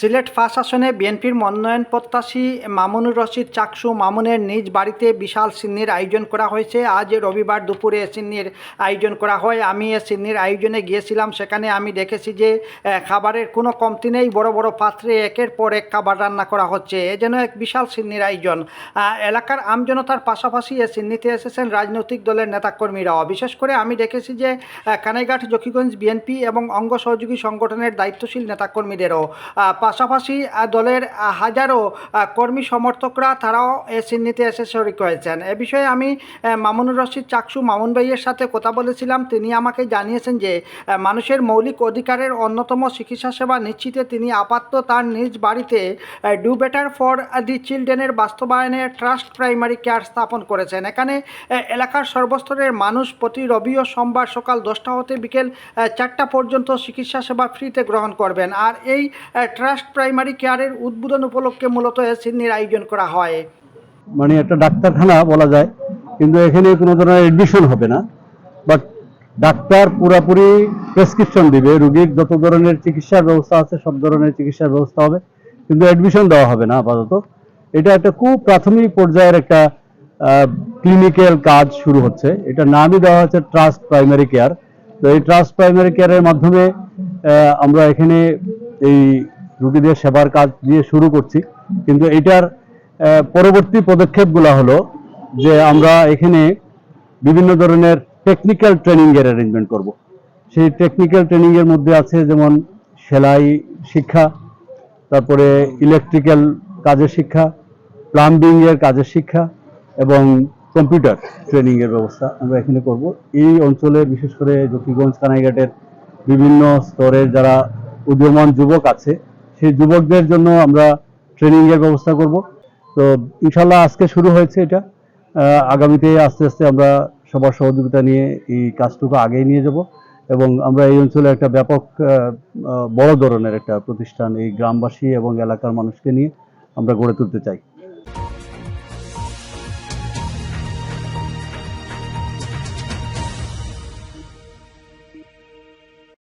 Sylhet first আসনে বিএনপির মনোনয়ন প্রত্যাশী মামুনুর রশিদ চাকসু মামুনের নিজ বাড়িতে বিশাল সিন্নির আয়োজন করা হয়েছে। আজ রবিবার দুপুরে সিন্নির আয়োজন করা হয়। আমি এ সিন্নির আয়োজনে গিয়েছিলাম। সেখানে আমি দেখেছি যে খাবারের কোনো কমতি নেই। বড় বড় পাত্রে একের পর এক খাবার রান্না করা হচ্ছে। এ যেন এক বিশাল সিন্নির আয়োজন। এলাকার আমজনতার পাশাপাশি এ সিন্নিতে এসেছেন রাজনৈতিক দলের নেতাকর্মীরাও। বিশেষ করে আমি দেখেছি যে কানাইঘাট, জকিগঞ্জ বিএনপি এবং অঙ্গ সহযোগী সংগঠনের দায়িত্বশীল নেতাকর্মীদেরও। পাশাপাশি দলের হাজারো কর্মী সমর্থকরা তারাও এ সিন্নিতে এসে শরিক হয়েছেন। এ বিষয়ে আমি মামুনুর রশিদ চাকসু মামুন ভাইয়ের সাথে কথা বলেছিলাম। তিনি আমাকে জানিয়েছেন যে মানুষের মৌলিক অধিকারের অন্যতম চিকিৎসা সেবা নিশ্চিতে তিনি আপাতত তার নিজ বাড়িতে ডু বেটার ফর দি চিলড্রেনের বাস্তবায়নে ট্রাস্ট প্রাইমারি কেয়ার স্থাপন করেছেন। এখানে এলাকার সর্বস্তরের মানুষ প্রতি রবি ও সোমবার সকাল দশটা হতে বিকেল চারটা পর্যন্ত চিকিৎসা সেবা ফ্রিতে গ্রহণ করবেন। আর এই আহ, ট্রাস্ট প্রাইমারি কেয়ারের উদ্বোধন উপলক্ষে মূলত এ সিন্নির আয়োজন করা হয়। মানে একটা ডাক্তারখানা বলা যায়, কিন্তু এখানে কোনো ধরনের এডমিশন হবে না। বাট ডাক্তার পুরাপুরি প্রেসক্রিপশন দিবে, রুগীর যত ধরনের চিকিৎসার ব্যবস্থা আছে, সব ধরনের চিকিৎসার ব্যবস্থা হবে, কিন্তু অ্যাডমিশন দেওয়া হবে না আপাতত। এটা একটা খুব প্রাথমিক পর্যায়ের একটা ক্লিনিক্যাল কাজ শুরু হচ্ছে। এটা নামই দেওয়া হচ্ছে ট্রাস্ট প্রাইমারি কেয়ার তো এই ট্রাস্ট প্রাইমারি কেয়ারের মাধ্যমে আমরা এখানে এই রোগীদের সেবার কাজ দিয়ে শুরু করছি। কিন্তু এটার পরবর্তী পদক্ষেপগুলো হলো যে আমরা এখানে বিভিন্ন ধরনের টেকনিক্যাল ট্রেনিং এর অ্যারেঞ্জমেন্ট করব। সেই টেকনিক্যাল ট্রেনিং এর মধ্যে আছে যেমন সেলাই শিক্ষা, তারপরে ইলেকট্রিক্যাল কাজের শিক্ষা প্লাম্বিং এর কাজের শিক্ষা এবং কম্পিউটার ট্রেনিং এর ব্যবস্থা আমরা এখানে করব। এই অঞ্চলে বিশেষ করে জকিগঞ্জ, কানাইঘাটের বিভিন্ন স্তরের যারা উদীয়মান যুবক আছে সেই যুবকদের জন্য আমরা ট্রেনিং এর ব্যবস্থা করব। তো ইনশাল্লাহ আজকে শুরু হয়েছে এটা। আগামীতে আস্তে আস্তে আমরা সবার সহযোগিতা নিয়ে এই কাজটুকু আগেই নিয়ে যাব এবং আমরা এই অঞ্চলে একটা ব্যাপক বড় ধরনের একটা প্রতিষ্ঠান এই গ্রামবাসী এবং এলাকার মানুষকে নিয়ে আমরা গড়ে তুলতে চাই।